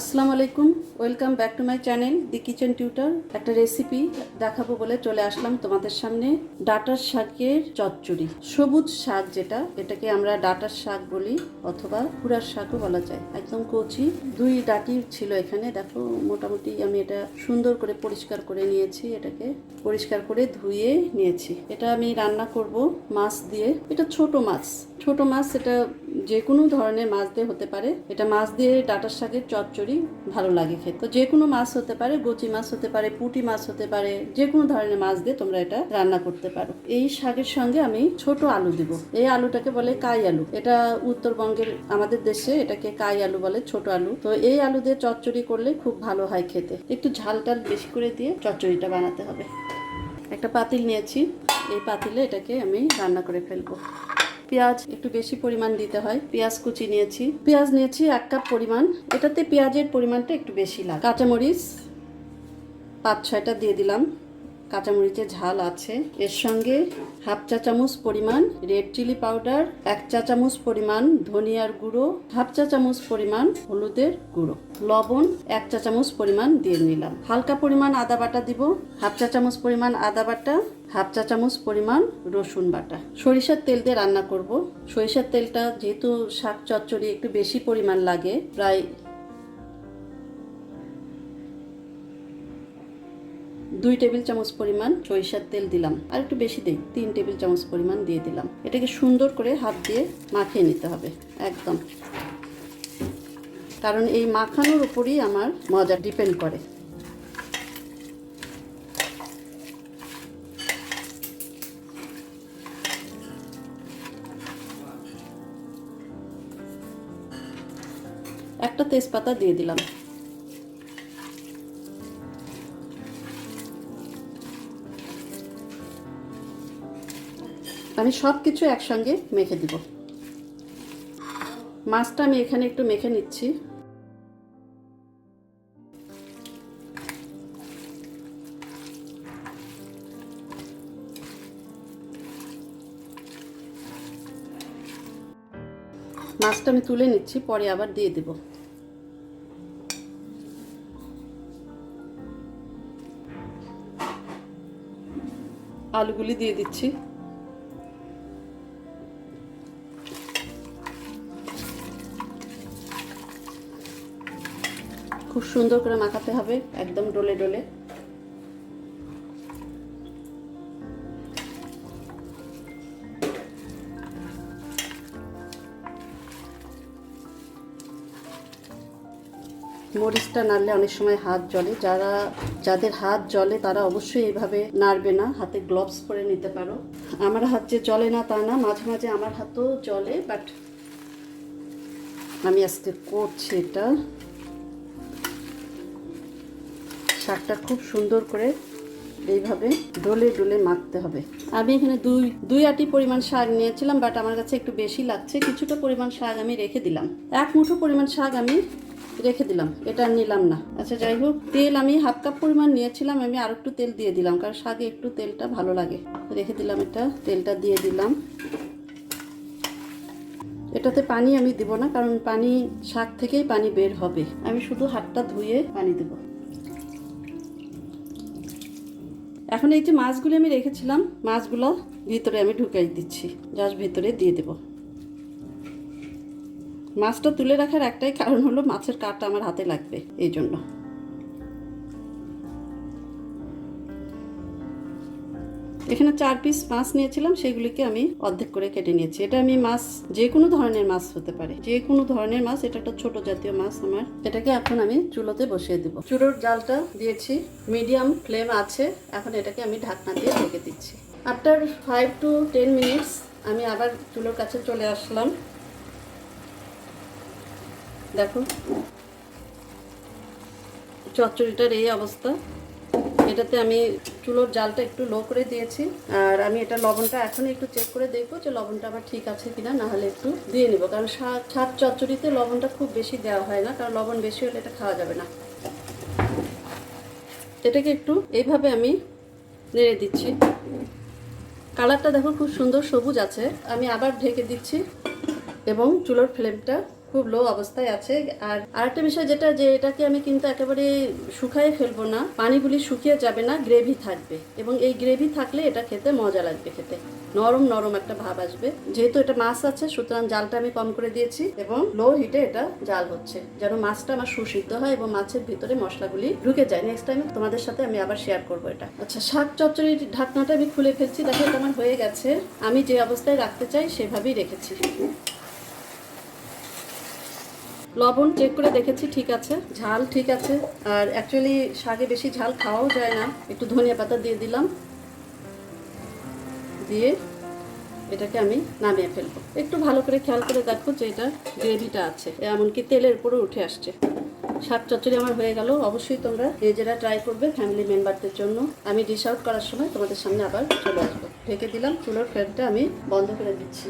আসসালামু আলাইকুম, welcome back to my channel the kitchen tutor. একটা রেসিপি দেখাবো বলে চলে আসলাম তোমাদের সামনে, ডাটার শাকের চচ্চড়ি। সবুজ শাক যেটা, এটাকে আমরা ডাটার শাক বলি অথবা কুড়ার শাকও বলা যায়। একদম কচি। দুই ডাটি ছিল এখানে, দেখো মোটামুটি আমি এটা সুন্দর করে পরিষ্কার করে নিয়েছি, এটাকে পরিষ্কার করে ধুয়ে নিয়েছি। এটা আমি রান্না করব মাছ দিয়ে। এটা ছোট মাছ। ছোট মাছ এটা যে কোনো ধরনের মাছ দিয়ে হতে পারে। এটা মাছ দিয়ে ডাটার শাকের চচ্চড়ি ভালো লাগে খেতে। তো যে কোনো মাছ হতে পারে, গচি মাছ হতে পারে, পুঁটি মাছ হতে পারে যে কোনো ধরনের মাছ দিয়ে তোমরা এটা রান্না করতে পারো। এই শাকের সঙ্গে আমি ছোট আলু দিব। এই আলুটাকে বলে কাই আলু। এটা উত্তরবঙ্গের, আমাদের দেশে এটাকে কাই আলু বলে, ছোট আলু। তো এই আলু দিয়ে চচ্চড়ি করলে খুব ভালো হয় খেতে। একটু ঝাল টাল বেশি করে দিয়ে চচ্চড়িটা বানাতে হবে। একটা পাতিল নিয়েছি। এই পাতিলে এটাকে আমি রান্না করে ফেলব। পেঁয়াজ একটু বেশি পরিমাণ দিতে হয়। পেঁয়াজ কুচি নিয়েছি। পেঁয়াজ নিয়েছি এক কাপ পরিমাণ। এটাতে পেঁয়াজের পরিমাণটা একটু বেশি লাগে কাঁচামরিচ পাঁচ ছয়টা দিয়ে দিলাম। কাঁচামরিচের ঝাল আছে। এর সঙ্গে হাফ চা চামচ পরিমাণ রেড চিলি পাউডার, এক চা চামচ পরিমাণ ধনিয়ার গুঁড়ো, হাফ চা চামচ পরিমাণ হলুদের গুঁড়ো, লবণ, এক চা চামচ পরিমাণ দিয়ে নিলাম। হালকা পরিমাণ আদা বাটা দিব, হাফ চা চামচ পরিমাণ আদা বাটা, হাফ চা চামচ পরিমাণ রসুন বাটা। সরিষার তেল দিয়ে রান্না করব। সরিষার তেলটা যেহেতু শাক চচ্চড়ি একটু বেশি পরিমাণ লাগে, প্রায় দুই টেবিল চামচ পরিমাণ সরিষার তেল দিলাম। আর একটু বেশি দিই, তিন টেবিল চামচ পরিমাণ দিয়ে দিলাম। এটাকে সুন্দর করে হাত দিয়ে মাখিয়ে নিতে হবে, একদম। কারণ এই মাখানোর উপরই আমার মজা ডিপেন্ড করে। একটা তেজপাতা দিয়ে দিলাম। আমি সব কিছু একসঙ্গে মেখে দিব। মাছটা আমি এখানে একটু মেখে নিচ্ছি। মাছটা আমি তুলে নিচ্ছি, পরে আবার দিয়ে দেব। আলুগুলি দিয়ে দিচ্ছি। খুব সুন্দর করে মাখাতে হবে, একদম ডলে ডলে। মরিচটা নাড়লে অনেক সময় হাত জ্বলে। যারা, যাদের হাত জ্বলে তারা অবশ্যই এইভাবে নাড়বে না, হাতে গ্লোভস পরে নিতে পারো। আমার হাত যে জলে না তা না, মাঝে মাঝে আমার হাতও জলে বাট আমি আজকে করছি এটা। শাকটা খুব সুন্দর করে এইভাবে ডলে ডলে মাখতে হবে। আমি এখানে দুই দুই আটি পরিমাণ শাক নিয়েছিলাম বাট আমার কাছে একটু বেশি লাগছে। কিছুটা পরিমাণ শাক আমি রেখে দিলাম। এক মুঠো পরিমাণ শাক আমি রেখে দিলাম। এটা নিলাম না। আচ্ছা যাই হোক, তেল আমি হাফ কাপ পরিমাণ নিয়েছিলাম, আমি আর একটু তেল দিয়ে দিলাম, কারণ শাকে একটু তেলটা ভালো লাগে। রেখে দিলাম এটা, তেলটা দিয়ে দিলাম। এটাতে পানি আমি দিব না, কারণ পানি, শাক থেকেই পানি বের হবে। আমি শুধু হাতটা ধুয়ে পানি দেবো। এখন এই যে মাছগুলি আমি রেখেছিলাম, মাছগুলো ভিতরে আমি ঢুকাই দিচ্ছি। জাস্ট ভিতরে দিয়ে দেব। মাছটা তুলে রাখার একটাই কারণ হলো মাছের কাটা আমার হাতে লাগবে, এই জন্য। এখানে চার পিস মাছ নিয়েছিলাম, সেগুলিকে আমি অর্ধেক করে কেটে নিয়েছি। এটা আমি মাছ, যে কোনো ধরনের মাছ হতে পারে। যে কোনো ধরনের মাছ, এটা একটা ছোট জাতীয় মাছ আমার। এটাকে এখন আমি চুলোতে বসিয়ে দেবো। চুলোর জালটা দিয়েছি। মিডিয়াম ফ্লেম আছে। এখন এটাকে আমি ঢাকনা দিয়ে ঢেকে দিচ্ছি। After five to ten minutes আমি আবার চুলোর কাছে চলে আসলাম। দেখো, চচ্চড়িটার এই অবস্থা। এটাতে আমি চুলোর জালটা একটু লো করে দিয়েছি। আর আমি এটা লবণটা এখন একটু চেক করে দেখব যে লবণটা আমার ঠিক আছে কিনা, না হলে একটু দিয়ে নিব। কারণ ছাদ চচ্চড়িতে লবণটা খুব বেশি দেওয়া হয় না, কারণ লবণ বেশি হলে এটা খাওয়া যাবে না। এটাকে একটু এইভাবে আমি নেড়ে দিচ্ছি। কালারটা দেখো খুব সুন্দর সবুজ আছে। আমি আবার ঢেকে দিচ্ছি এবং চুলোর ফ্লেমটা খুব লো অবস্থায় আছে। আর আরেকটা বিষয় যেটা, যে এটাকে আমি কিন্তু একেবারে শুকায়ে ফেলব না। পানিগুলি শুকিয়ে যাবে না গ্রেভি থাকবে। এবং এই গ্রেভি থাকলে এটা খেতে মজা লাগবে খেতে। নরম নরম একটা ভাব আসবে। যেহেতু এটা মাছ আছে, সুতরাং জালটা আমি কম করে দিয়েছি এবং লো হিটে এটা জাল হচ্ছে। যেন মাছটা আমার সুসিদ্ধ হয় এবং মাছের ভিতরে মশলাগুলি ঢুকে যায়। নেক্সট টাইম তোমাদের সাথে আমি আবার শেয়ার করব এটা। আচ্ছা শাক চচ্চড়ির ঢাকনাটা আমি খুলে ফেলছি। দেখো, এটা আমার হয়ে গেছে। আমি যে অবস্থায় রাখতে চাই সেভাবেই রেখেছি। লবণ চেক করে দেখেছি, ঠিক আছে। ঝাল ঠিক আছে। আর অ্যাকচুয়ালি শাকে বেশি ঝাল খাওয়াও যায় না। একটু ধনিয়া পাতা দিয়ে দিলাম। দিয়ে এটাকে আমি নামিয়ে ফেলব। একটু ভালো করে খেয়াল করে দেখো যে এটা গ্রেভিটা আছে। এমনকি তেলের উপরে উঠে আসছে। শাক চচ্চড়ি আমার হয়ে গেল। অবশ্যই তোমরা নিজেরা ট্রাই করবে ফ্যামিলি মেম্বারদের জন্য। আমি ডিশ আউট করার সময় তোমাদের সামনে আবার চলে আসব। ঢেকে দিলাম। চুলোর ফ্যানটা আমি বন্ধ করে দিচ্ছি।